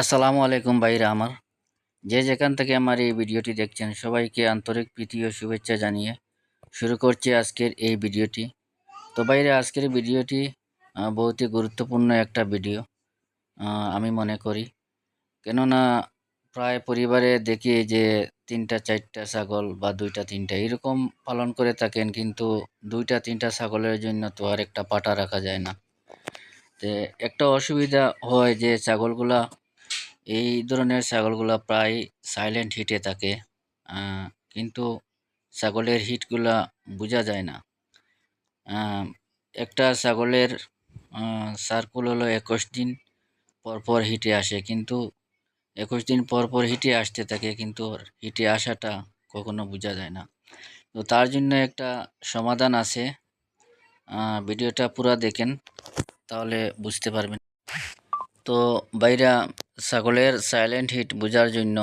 আসসালামু আলাইকুম ভাইরা আমার। যে যেখান থেকে আমার এই ভিডিওটি দেখছেন, সবাইকে আন্তরিক প্রীতি ও শুভেচ্ছা জানিয়ে শুরু করছি আজকের এই ভিডিওটি। তো বাইরে আজকের ভিডিওটি বহুতই গুরুত্বপূর্ণ একটা ভিডিও আমি মনে করি। কেননা প্রায় পরিবারে দেখি যে তিনটা, চারটা ছাগল বা দুইটা, তিনটা এরকম পালন করে থাকেন, কিন্তু দুইটা, তিনটা ছাগলের জন্য তো আর একটা পাটা রাখা যায় না। তো একটা অসুবিধা হয় যে ছাগলগুলা এই ধরনের ছাগলগুলা প্রায় সাইলেন্ট হিটে থাকে। কিন্তু ছাগলের হিটগুলা বোঝা যায় না। একটা ছাগলের সার্কুল হলো একুশ দিন পর পর হিটে আসে। কিন্তু একুশ দিন পর পর হিটে আসতে থাকে, কিন্তু হিটে আসাটা কখনো বোঝা যায় না। তো তার জন্য একটা সমাধান আছে। ভিডিওটা পুরা দেখেন, তাহলে বুঝতে পারবেন। তো বাইরা ছাগলের সাইলেন্ট হিট বোঝার জন্য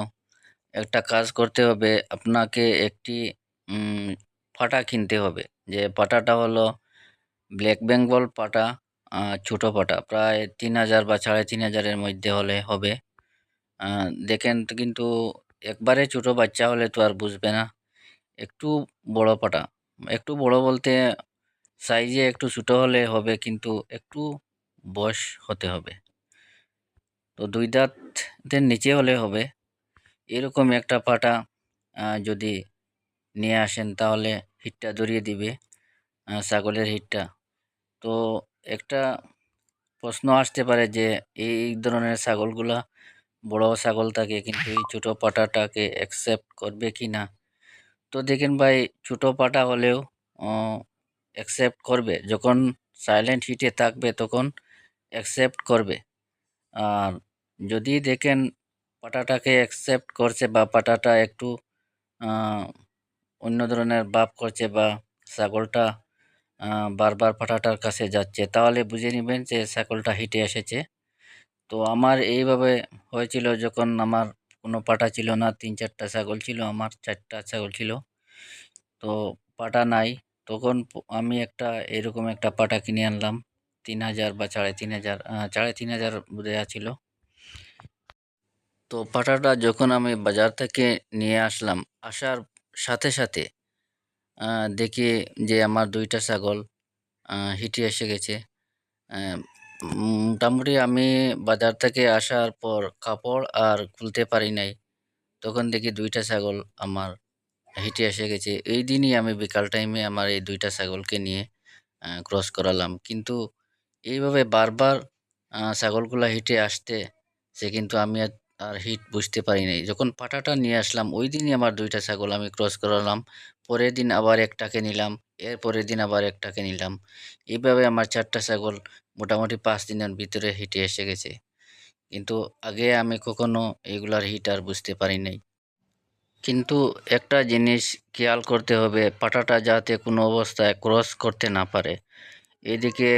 একটা কাজ করতে হবে। আপনাকে একটি পাটা কিনতে হবে। যে পাটাটা হলো ব্ল্যাক বেঙ্গল পাটা ছোট পাটা। প্রায় তিন হাজার বা সাড়ে তিন হাজারের মধ্যে হলে হবে। দেখেন কিন্তু একবারে ছোট বাচ্চা হলে তো আর বুঝবে না। একটু বড় পাটা। একটু বড় বলতে সাইজে একটু ছোটো হলে হবে কিন্তু একটু বয়স হতে হবে। তো দুই দাঁতের নিচে হলে হবে। এরকম একটা পাটা যদি নিয়ে আসেন তাহলে হিটটা ধরিয়ে দিবে ছাগলের হিটটা। তো একটা প্রশ্ন আসতে পারে যে, এই ধরনের ছাগলগুলা বড় ছাগল থাকে কিন্তু এই ছোটো পাটাটাকে অ্যাকসেপ্ট করবে কি না তো দেখেন ভাই, ছোটো পাটা হলেও অ্যাকসেপ্ট করবে। যখন সাইলেন্ট হিটে থাকবে তখন অ্যাকসেপ্ট করবে। আর যদি দেখেন পাটাটাকে অ্যাকসেপ্ট করছে বা পাটাটা একটু অন্য ধরনের ভাব করছে বা ছাগলটা বারবার পাটাটার কাছে যাচ্ছে, তাহলে বুঝে নেবেন যে ছাগলটা হিটে এসেছে। তো আমার এইভাবে হয়েছিল যখন আমার কোনো পাটা ছিল না, তিন চারটা ছাগল ছিল, আমার চারটা ছাগল ছিল। তো পাটা নাই, তখন আমি একটা এরকম একটা পাটা কিনে আনলাম, তিন হাজার বা সাড়ে তিন হাজার সাড়ে তিন হাজার দেওয়া ছিল। তো পাটাটা যখন আমি বাজার থেকে নিয়ে আসলাম, আসার সাথে সাথে দেখি যে আমার দুইটা ছাগল হিটে এসে গেছে। মোটামুটি আমি বাজার থেকে আসার পর কাপড় আর খুলতে পারি নাই। তখন দেখি দুইটা ছাগল আমার হিটে এসে গেছে। এই দিনই আমি বিকাল টাইমে আমার এই দুইটা ছাগলকে নিয়ে ক্রস করালাম। কিন্তু এইভাবে বারবার ছাগলগুলা হিটে আসতে, সে কিন্তু আমি আর হিট বুঝতে পারি নাই। যখন পাটাটা নিয়ে আসলাম, ওই দিনই আমার দুইটা ছাগল আমি ক্রস করালাম। পরের দিন আবার একটাকে নিলাম এর পরের দিন আবার একটাকে নিলাম। এইভাবে আমার চারটা ছাগল মোটামুটি পাঁচ দিনের ভিতরে হিটে এসে গেছে। কিন্তু আগে আমি কখনো এগুলার হিট আর বুঝতে পারি নাই। কিন্তু একটা জিনিস খেয়াল করতে হবে, পাটাটা যাতে কোনো অবস্থায় ক্রস করতে না পারে। এদিকে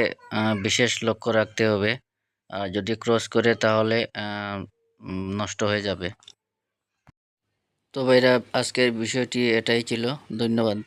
বিশেষ লক্ষ্য রাখতে হবে। আর যদি ক্রস করে তাহলে নষ্ট হয়ে যাবে। তো ভাইরা আজকের বিষয়টি এটাই ছিল। ধন্যবাদ।